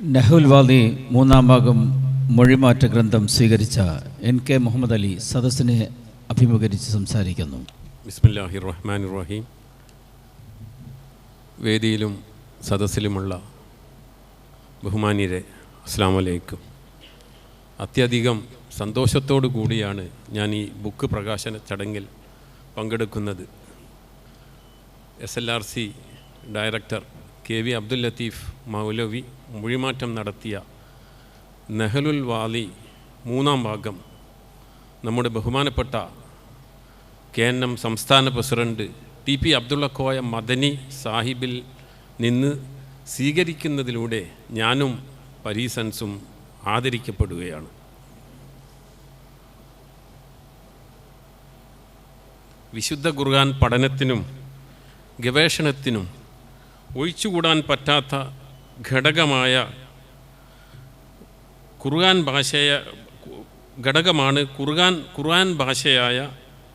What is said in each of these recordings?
നഹുൽ വാദി മൂന്നാം ഭാഗം മൊഴിമാറ്റ ഗ്രന്ഥം സ്വീകരിച്ച എൻ കെ മുഹമ്മദ് അലി സദസ്സിനെ അഭിമുഖീകരിച്ച് സംസാരിക്കുന്നു. ബിസ്മില്ലാഹി റഹ്മാൻ റഹീം വേദിയിലും സദസ്സിലുമുള്ള ബഹുമാന്യരെ അസ്സാം വലൈക്കും അത്യധികം സന്തോഷത്തോടു കൂടിയാണ് ഞാൻ ഈ ബുക്ക് പ്രകാശന ചടങ്ങിൽ പങ്കെടുക്കുന്നത്. S L R C director K V Abdul Latheef Maulavi മൊഴിമാറ്റം നടത്തിയ നെഹലുൽ വാലി മൂന്നാം ഭാഗം നമ്മുടെ ബഹുമാനപ്പെട്ട കെ എൻ എം സംസ്ഥാന president T P Abdullakoya Madani സാഹിബിൽ നിന്ന് സ്വീകരിക്കുന്നതിലൂടെ ഞാനും പരീസൻസും ആദരിക്കപ്പെടുകയാണ്. വിശുദ്ധ ഖുർആൻ പഠനത്തിനും ഗവേഷണത്തിനും ഒഴിച്ചുകൂടാൻ പറ്റാത്ത ഘടകമായ ഖുർആൻ ഭാഷയ ഘടകമാണ് ഖുർആൻ ഖുർആൻ ഭാഷയായ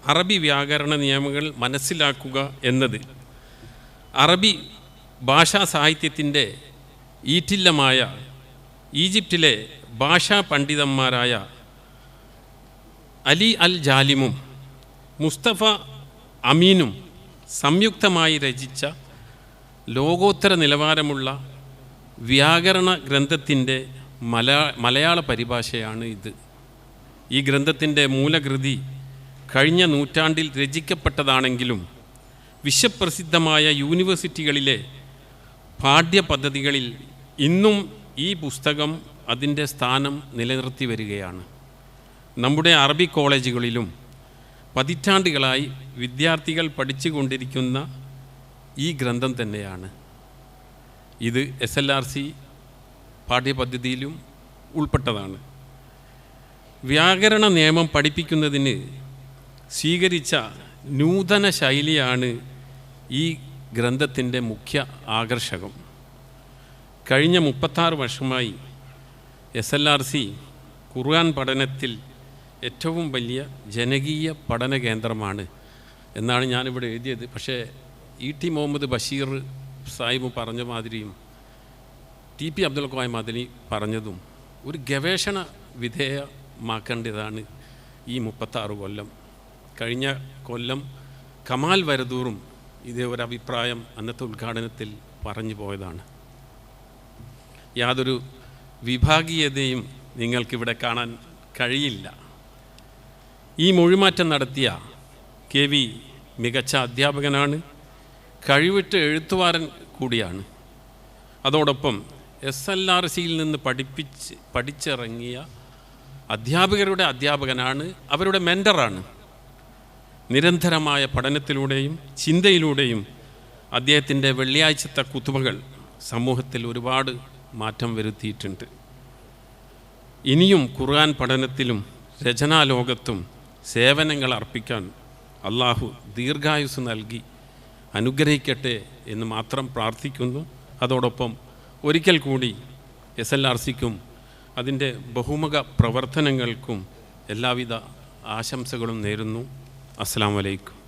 അറബി വ്യാകരണ നിയമങ്ങൾ മനസ്സിലാക്കുക എന്നത്. അറബി ഭാഷാ സാഹിത്യത്തിന്റെ ഈറ്റില്ലമായ ഈജിപ്തിലെ ഭാഷാ പണ്ഡിതന്മാരായ അലി അൽ ജാലിമും മുസ്തഫ അമീനും സംയുക്തമായി രചിച്ച ലോകോത്തര നിലവാരമുള്ള വ്യാകരണ ഗ്രന്ഥത്തിന്റെ മലയാ മലയാള പരിഭാഷയാണ് ഇത്. ഈ ഗ്രന്ഥത്തിന്റെ മൂലകൃതി കഴിഞ്ഞ നൂറ്റാണ്ടിൽ രചിക്കപ്പെട്ടതാണെങ്കിലും വിശ്വപ്രസിദ്ധമായ യൂണിവേഴ്സിറ്റികളിലെ പാഠ്യപദ്ധതികളിൽ ഇന്നും ഈ പുസ്തകം അതിന്റെ സ്ഥാനം നിലനിർത്തി വരികയാണ്. നമ്മുടെ അറബി കോളേജുകളിലും പതിറ്റാണ്ടുകളായി വിദ്യാർത്ഥികൾ പഠിച്ചുകൊണ്ടിരിക്കുന്ന ഈ ഗ്രന്ഥം തന്നെയാണ്. ഇത് എസ് എൽ ആർ സി പാഠ്യപദ്ധതിയിലും ഉൾപ്പെട്ടതാണ്. വ്യാകരണ നിയമം പഠിപ്പിക്കുന്നതിന് സ്വീകരിച്ച നൂതന ശൈലിയാണ് ഈ ഗ്രന്ഥത്തിന്റെ മുഖ്യ ആകർഷകം. കഴിഞ്ഞ മുപ്പത്താറ് വർഷമായി S L R C Quran പഠനത്തിൽ ഏറ്റവും വലിയ ജനകീയ പഠന കേന്ദ്രമാണ് എന്നാണ് ഞാനിവിടെ എഴുതിയത്. പക്ഷേ ഇ ടി മുഹമ്മദ് ബഷീർ സാഹിബ് പറഞ്ഞ മാതിരിയും ടി പി അബ്ദുൽ കോയ മാതിരി പറഞ്ഞതും ഒരു ഗവേഷണ വിധേയമാക്കേണ്ടതാണ് ഈ മുപ്പത്താറ് കൊല്ലം. കഴിഞ്ഞ കൊല്ലം കമാൽ വരദൂറും ഇതേ ഒരു അഭിപ്രായം അന്നത്തെ ഉദ്ഘാടനത്തിൽ പറഞ്ഞു പോയതാണ്. യാതൊരു വിഭാഗീയതയും നിങ്ങൾക്കിവിടെ കാണാൻ കഴിയില്ല. ഈ മൊഴിമാറ്റം നടത്തിയ കെ വി മികച്ച അധ്യാപകനാണ്. കഴിവിട്ട എഴുത്തുകാരൻ കൂടിയാണ്. അതോടൊപ്പം എസ് എൽ ആർ സിയിൽ നിന്ന് പഠിപ്പിച്ച് പഠിച്ചിറങ്ങിയ അധ്യാപകരുടെ അധ്യാപകനാണ് അവരുടെ മെന്ററാണ് നിരന്തരമായ പഠനത്തിലൂടെയും ചിന്തയിലൂടെയും അദ്ദേഹത്തിന്റെ വെള്ളിയാഴ്ചത്തെ കുത്തുമകൾ സമൂഹത്തിൽ ഒരുപാട് മാറ്റം വരുത്തിയിട്ടുണ്ട്. ഇനിയും ഖുർആൻ പഠനത്തിലും രചനാലോകത്തും സേവനങ്ങൾ അർപ്പിക്കാൻ അള്ളാഹു ദീർഘായുസ് നൽകി. അനുഗ്രഹിക്കട്ടെ എന്ന് മാത്രം പ്രാർത്ഥിക്കുന്നു. അതോടൊപ്പം ഒരിക്കൽ കൂടി എസ് എൽ ആർ സിക്കും അതിന്റെ ബഹുമുഖ പ്രവർത്തനങ്ങൾക്കും എല്ലാവിധ ആശംസകളും നേരുന്നു. അസ്സാം വലൈക്കും